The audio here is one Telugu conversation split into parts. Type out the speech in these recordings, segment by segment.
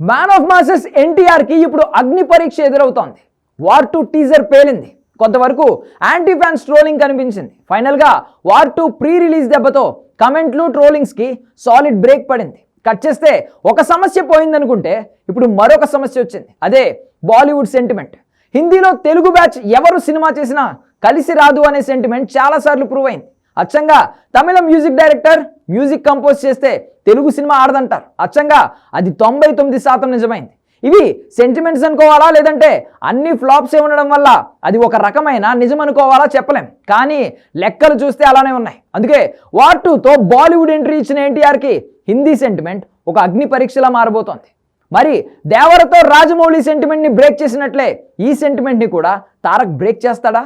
మ్యాన్ ఆఫ్ మాసెస్ ఎన్టీఆర్కి ఇప్పుడు అగ్ని పరీక్ష ఎదురవుతోంది. వార్ టూ టీజర్ పేలింది. కొంతవరకు యాంటీ ఫ్యాన్స్ ట్రోలింగ్ కనిపించింది. ఫైనల్గా వార్ టూ ప్రీ రిలీజ్ దెబ్బతో కమెంట్లు ట్రోలింగ్స్కి సాలిడ్ బ్రేక్ పడింది. కట్ చేస్తే ఒక సమస్య పోయిందనుకుంటే ఇప్పుడు మరొక సమస్య వచ్చింది. అదే బాలీవుడ్ సెంటిమెంట్ హిందీలో తెలుగు బ్యాచ్ ఎవరు సినిమా చేసినా కలిసి రాదు అనే సెంటిమెంట్ చాలాసార్లు ప్రూవ్ అయింది. అచ్చంగా Tamil music director music compose చేస్తే తెలుగు సినిమా ఆడదంటారు. అచ్చంగా అది తొంభై తొమ్మిది శాతం నిజమైంది. ఇవి సెంటిమెంట్స్ అనుకోవాలా లేదంటే అన్ని ఫ్లాప్సే ఉండడం వల్ల అది ఒక రకమైన నిజం అనుకోవాలా చెప్పలేం. కానీ లెక్కలు చూస్తే అలానే ఉన్నాయి. అందుకే వార్ టూతో బాలీవుడ్ ఎంట్రీ ఇచ్చిన ఎన్టీఆర్కి హిందీ సెంటిమెంట్ ఒక అగ్ని పరీక్షలా మారబోతోంది. మరి దేవరతో రాజమౌళి సెంటిమెంట్ని బ్రేక్ చేసినట్లే ఈ సెంటిమెంట్ని కూడా తారక్ బ్రేక్ చేస్తాడా?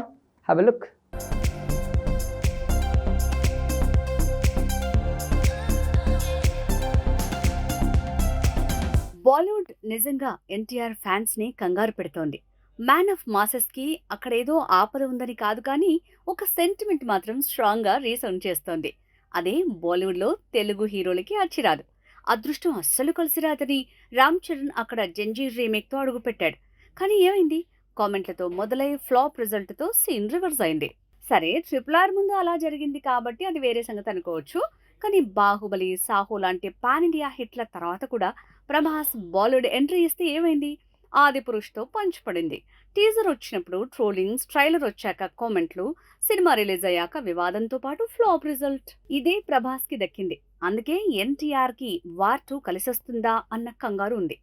హ్యావ్ ఎ లుక్ బాలీవుడ్ నిజంగా ఎన్టీఆర్ ఫ్యాన్స్ని కంగారు పెడుతోంది. మ్యాన్ ఆఫ్ మాసెస్కి అక్కడేదో ఆపద ఉందని కాదు కానీ ఒక సెంటిమెంట్ మాత్రం స్ట్రాంగ్గా రీసౌండ్ చేస్తోంది. అదే బాలీవుడ్లో తెలుగు హీరోలకి అచ్చిరాదు. అదృష్టం అస్సలు కలిసి రాదని రామ్ చరణ్ అక్కడ జంజీర్ రీమేక్తో అడుగుపెట్టాడు. కానీ ఏమైంది? కామెంట్లతో మొదలై ఫ్లాప్ రిజల్ట్తో సీన్ రివర్స్ అయింది. సరే ట్రిపుల్ ఆర్ ముందు అలా జరిగింది కాబట్టి అది వేరే సంగతి అనుకోవచ్చు. కానీ బాహుబలి సాహో లాంటి పాన్ ఇండియా హిట్ల తర్వాత కూడా ప్రభాస్ బాలీవుడ్ ఎంట్రీ ఇస్తే ఏమైంది? ఆది పురుష్తో పంచిపడింది టీజర్ వచ్చినప్పుడు ట్రోలింగ్స్ ట్రైలర్ వచ్చాక కామెంట్లు సినిమా రిలీజ్ అయ్యాక వివాదంతో పాటు ఫ్లాప్ రిజల్ట్. ఇదే ప్రభాస్కి దక్కింది. అందుకే ఎన్టీఆర్కి వార్ టూ కలిసొస్తుందా అన్న కంగారు ఉంది.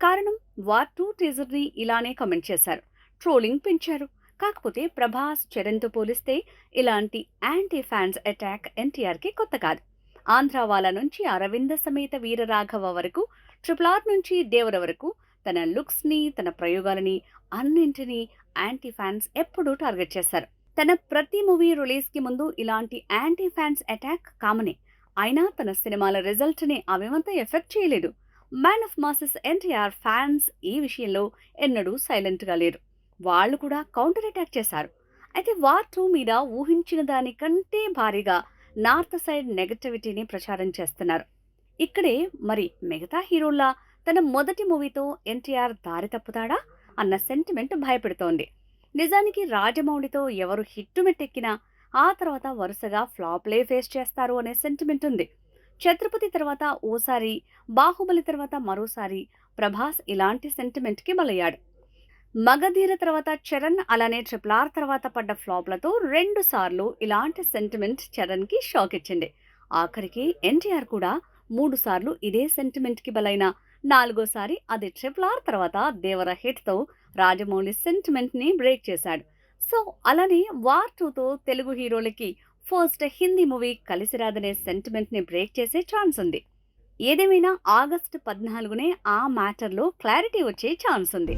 కారణం వార్ టూ టీజర్ని ఇలానే కమెంట్ చేశారు. ట్రోలింగ్ పెంచారు. కాకపోతే ప్రభాస్ చరణ్తో పోలిస్తే ఇలాంటి యాంటీ ఫ్యాన్స్ అటాక్ ఎన్టీఆర్కి కొత్త కాదు. ఆంధ్రావాల నుంచి అరవింద సమేత వీరరాఘవ వరకు ట్రిపుల్ ఆర్ నుంచి దేవర వరకు తన లుక్స్ని తన ప్రయోగాలని అన్నింటినీ యాంటీ ఫ్యాన్స్ ఎప్పుడూ టార్గెట్ చేశారు తన ప్రతి మూవీ రిలీజ్కి ముందు ఇలాంటి యాంటీ ఫ్యాన్స్ అటాక్ కామనే. అయినా తన సినిమాల రిజల్ట్ని అవేమంతా ఎఫెక్ట్ చేయలేదు. Man of masses NTR fans ఈ విషయంలో ఎన్నడూ సైలెంట్గా లేరు. వాళ్ళు కూడా కౌంటర్ అటాక్ చేశారు. అయితే వార్ టూ మీద ఊహించిన దానికంటే భారీగా నార్త్ సైడ్ నెగటివిటీని ప్రచారం చేస్తున్నారు. ఇక్కడే మరి మిగతా హీరోల్లా తన మొదటి మూవీతో ఎన్టీఆర్ దారి తప్పుతాడా అన్న సెంటిమెంట్ భయపెడుతోంది. నిజానికి రాజమౌళితో ఎవరు హిట్టు మెట్టెక్కినా ఆ తర్వాత వరుసగా ఫ్లాప్లే ఫేస్ చేస్తారు అనే సెంటిమెంట్ ఉంది. ఛత్రపతి తర్వాత ఓసారి బాహుబలి తర్వాత మరోసారి ప్రభాస్ ఇలాంటి సెంటిమెంట్కి బలయ్యాడు. మగధీర తర్వాత చరణ్ అలానే ట్రిపుల్ ఆర్ తర్వాత పడ్డ ఫ్లాప్లతో రెండు సార్లు ఇలాంటి సెంటిమెంట్ చరణ్కి షాక్ ఇచ్చింది ఆఖరికి ఎన్టీఆర్ కూడా మూడుసార్లు ఇదే సెంటిమెంట్కి బలైన నాలుగోసారి అది ట్రిపుల్ ఆర్ తర్వాత దేవర హిట్తో రాజమౌళి సెంటిమెంట్ని బ్రేక్ చేశాడు. సో అలానే వార్ టూతో తెలుగు హీరోలకి ఫస్ట్ హిందీ మూవీ కలిసి రాదనే సెంటిమెంట్ని బ్రేక్ చేసే ఛాన్స్ ఉంది. ఏదేమైనా ఆగస్టు పద్నాలుగునే ఆ మ్యాటర్లో క్లారిటీ వచ్చే ఛాన్స్ ఉంది.